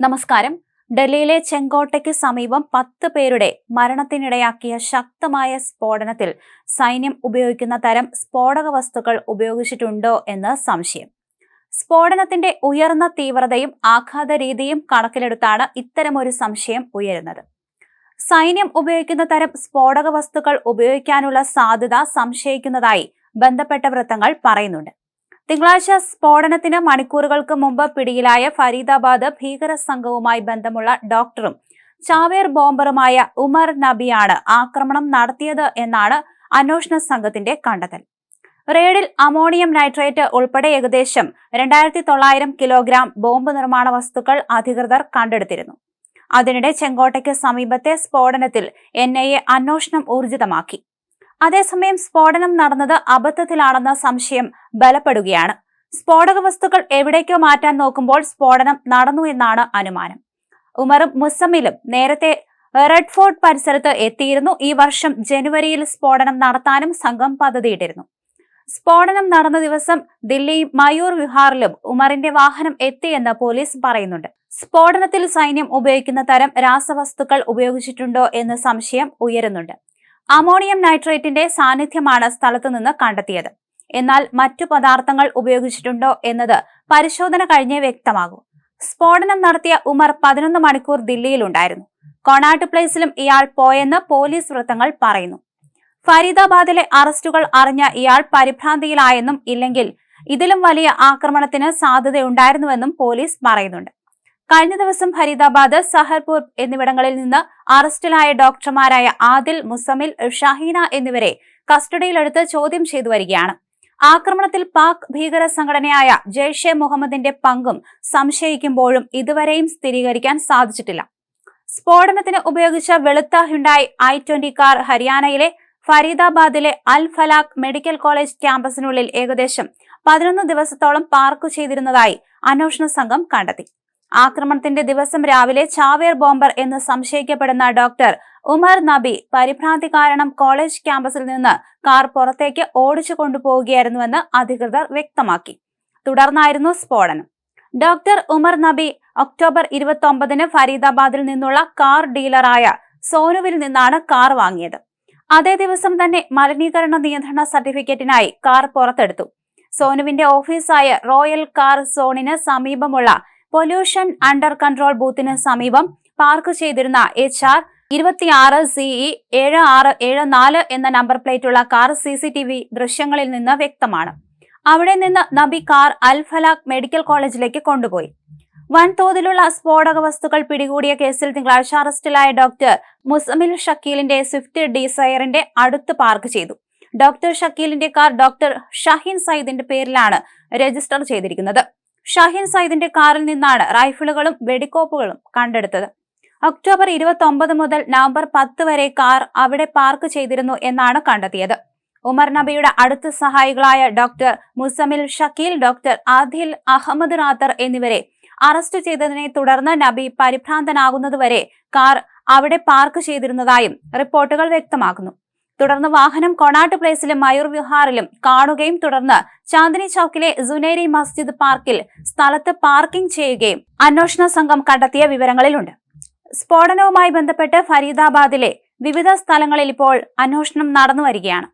നമസ്കാരം. ഡൽഹിയിലെ ചെങ്കോട്ടയ്ക്ക് സമീപം പത്ത് പേരുടെ മരണത്തിനിടയാക്കിയ ശക്തമായ സ്ഫോടനത്തിൽ സൈന്യം ഉപയോഗിക്കുന്ന തരം സ്ഫോടക വസ്തുക്കൾ ഉപയോഗിച്ചിട്ടുണ്ടോ എന്ന് സംശയം. സ്ഫോടനത്തിന്റെ ഉയർന്ന തീവ്രതയും ആഘാത രീതിയും കണക്കിലെടുത്താണ് ഇത്തരമൊരു സംശയം ഉയരുന്നത്. സൈന്യം ഉപയോഗിക്കുന്ന തരം സ്ഫോടക വസ്തുക്കൾ ഉപയോഗിക്കാനുള്ള സാധ്യത സംശയിക്കുന്നതായി ബന്ധപ്പെട്ട വൃത്തങ്ങൾ പറയുന്നുണ്ട്. തിങ്കളാഴ്ച സ്ഫോടനത്തിന് മണിക്കൂറുകൾക്ക് മുമ്പ് പിടിയിലായ ഫരീദാബാദ് ഭീകര സംഘവുമായി ബന്ധമുള്ള ഡോക്ടറും ചാവേർ ബോംബറുമായ ഉമർ നബിയാണ് ആക്രമണം നടത്തിയത് എന്നാണ് അന്വേഷണ സംഘത്തിന്റെ കണ്ടെത്തൽ. റെയ്ഡിൽ അമോണിയം നൈട്രേറ്റ് ഉൾപ്പെടെ ഏകദേശം രണ്ടായിരത്തി തൊള്ളായിരം കിലോഗ്രാം ബോംബ് നിർമ്മാണ വസ്തുക്കൾ അധികൃതർ കണ്ടെടുത്തിരുന്നു. അതിനിടെ ചെങ്കോട്ടയ്ക്ക് സമീപത്തെ സ്ഫോടനത്തിൽ എൻ ഐ എ അന്വേഷണം ഊർജിതമാക്കി. അതേസമയം സ്ഫോടനം നടന്നത് അബദ്ധത്തിലാണെന്ന സംശയം ബലപ്പെടുകയാണ്. സ്ഫോടക വസ്തുക്കൾ എവിടേക്കോ മാറ്റാൻ നോക്കുമ്പോൾ സ്ഫോടനം നടന്നു എന്നാണ് അനുമാനം. ഉമറും മുസമ്മിലും നേരത്തെ റെഡ് ഫോർട്ട് പരിസരത്ത് എത്തിയിരുന്നു. ഈ വർഷം ജനുവരിയിൽ സ്ഫോടനം നടത്താനും സംഘം പദ്ധതിയിട്ടിരുന്നു. സ്ഫോടനം നടന്ന ദിവസം ദില്ലി മയൂർ വിഹാറിലും ഉമറിന്റെ വാഹനം എത്തിയെന്ന് പോലീസ് പറയുന്നുണ്ട്. സ്ഫോടനത്തിൽ സൈന്യം ഉപയോഗിക്കുന്ന തരം രാസവസ്തുക്കൾ ഉപയോഗിച്ചിട്ടുണ്ടോ എന്ന് സംശയം ഉയരുന്നുണ്ട്. അമോണിയം നൈട്രേറ്റിന്റെ സാന്നിധ്യമാണ് സ്ഥലത്തു നിന്ന് കണ്ടെത്തിയത്. എന്നാൽ മറ്റു പദാർത്ഥങ്ങൾ ഉപയോഗിച്ചിട്ടുണ്ടോ എന്നത് പരിശോധന കഴിഞ്ഞേ വ്യക്തമാകൂ. സ്ഫോടനം നടത്തിയ ഉമർ പതിനൊന്ന് മണിക്കൂർ ദില്ലിയിലുണ്ടായിരുന്നു. കൊണാട്ട് പ്ലേസിലും ഇയാൾ പോയെന്ന് പോലീസ് വൃത്തങ്ങൾ പറയുന്നു. ഫരീദാബാദിലെ അറസ്റ്റുകൾ അറിഞ്ഞ ഇയാൾ പരിഭ്രാന്തിയിലായെന്നും ഇല്ലെങ്കിൽ ഇതിലും വലിയ ആക്രമണത്തിന് സാധ്യതയുണ്ടായിരുന്നുവെന്നും പോലീസ് പറയുന്നുണ്ട്. കഴിഞ്ഞ ദിവസം ഫരീദാബാദ് സഹർപൂർ എന്നിവിടങ്ങളിൽ നിന്ന് അറസ്റ്റിലായ ഡോക്ടർമാരായ ആദിൽ മുസമിൽ ഷഹീന എന്നിവരെ കസ്റ്റഡിയിലെടുത്ത് ചോദ്യം ചെയ്തു വരികയാണ്. ആക്രമണത്തിൽ പാക് ഭീകര സംഘടനയായ ജെയ്ഷെ മുഹമ്മദിന്റെ പങ്കും സംശയിക്കുമ്പോഴും ഇതുവരെയും സ്ഥിരീകരിക്കാൻ സാധിച്ചിട്ടില്ല. സ്ഫോടനത്തിന് ഉപയോഗിച്ച വെളുത്ത ഹുണ്ടായി ഐ ട്വന്റി കാർ ഹരിയാനയിലെ ഫരീദാബാദിലെ അൽ ഫലാഖ് മെഡിക്കൽ കോളേജ് ക്യാമ്പസിനുള്ളിൽ ഏകദേശം പതിനൊന്ന് ദിവസത്തോളം പാർക്ക് ചെയ്തിരുന്നതായി അന്വേഷണ സംഘം കണ്ടെത്തി. ആക്രമണത്തിന്റെ ദിവസം രാവിലെ ചാവേർ ബോംബർ എന്ന് സംശയിക്കപ്പെടുന്ന ഡോക്ടർ ഉമർ നബി പരിഭ്രാന്തി കാരണം കോളേജ് ക്യാമ്പസിൽ നിന്ന് കാർ പുറത്തേക്ക് ഓടിച്ചു കൊണ്ടുപോവുകയായിരുന്നുവെന്ന് അധികൃതർ വ്യക്തമാക്കി. തുടർന്നായിരുന്നു സ്ഫോടനം. ഡോക്ടർ ഉമർ നബി ഒക്ടോബർ ഇരുപത്തി ഫരീദാബാദിൽ നിന്നുള്ള കാർ ഡീലറായ സോനുവിൽ നിന്നാണ് കാർ വാങ്ങിയത്. അതേ ദിവസം തന്നെ മലിനീകരണ നിയന്ത്രണ സർട്ടിഫിക്കറ്റിനായി കാർ പുറത്തെടുത്തു. സോനുവിന്റെ ഓഫീസായ റോയൽ കാർ സോണിന് സമീപമുള്ള പൊല്യൂഷൻ അണ്ടർ കൺട്രോൾ ബൂത്തിന് സമീപം പാർക്ക് ചെയ്തിരുന്ന എച്ച് ആർ ഇരുപത്തിയാറ് സിഇ ഏഴ് ആറ് ഏഴ് നാല് എന്ന number പ്ലേറ്റുള്ള car C C T V ദൃശ്യങ്ങളിൽ നിന്ന് വ്യക്തമാണ്. അവിടെ നിന്ന് നബി കാർ അൽ ഫലാഖ് മെഡിക്കൽ കോളേജിലേക്ക് കൊണ്ടുപോയി. വൻതോതിലുള്ള സ്ഫോടക വസ്തുക്കൾ പിടികൂടിയ കേസിൽ തിങ്കളാഴ്ച അറസ്റ്റിലായ ഡോക്ടർ മുസമിൽ ഷക്കീലിന്റെ സ്വിഫ്റ്റ് ഡിസയറിന്റെ അടുത്ത് പാർക്ക് ചെയ്തു. ഡോക്ടർ ഷക്കീലിന്റെ കാർ ഡോക്ടർ ഷഹീൻ സയ്യിദിന്റെ പേരിലാണ് രജിസ്റ്റർ ചെയ്തിരിക്കുന്നത്. ഷഹീൻ സയ്യിദിന്റെ കാറിൽ നിന്നാണ് റൈഫിളുകളും വെടിക്കോപ്പുകളും കണ്ടെടുത്തത്. ഒക്ടോബർ ഇരുപത്തി മുതൽ നവംബർ പത്ത് വരെ കാർ അവിടെ പാർക്ക് ചെയ്തിരുന്നു എന്നാണ് കണ്ടെത്തിയത്. ഉമർ നബിയുടെ അടുത്ത സഹായികളായ ഡോക്ടർ മുസമിൽ ഷക്കീൽ ഡോക്ടർ ആദിൽ അഹമ്മദ് റാത്തർ എന്നിവരെ അറസ്റ്റ് ചെയ്തതിനെ തുടർന്ന് നബി പരിഭ്രാന്തനാകുന്നതുവരെ കാർ അവിടെ പാർക്ക് ചെയ്തിരുന്നതായും റിപ്പോർട്ടുകൾ വ്യക്തമാക്കുന്നു. തുടർന്ന് വാഹനം കൊണാട്ട് പ്ലേസിലും മയൂർ വിഹാറിലും കാണുകയും തുടർന്ന് ചാന്ദിനി ചൌക്കിലെ സുനേരി മസ്ജിദ് പാർക്കിൽ സ്ഥലത്ത് പാർക്കിംഗ് ചെയ്യുകയും അന്വേഷണ സംഘം കണ്ടെത്തിയ വിവരങ്ങളിലുണ്ട്. സ്ഫോടനവുമായി ബന്ധപ്പെട്ട് ഫരീദാബാദിലെ വിവിധ സ്ഥലങ്ങളിൽ ഇപ്പോൾ അന്വേഷണം നടന്നു വരികയാണ്.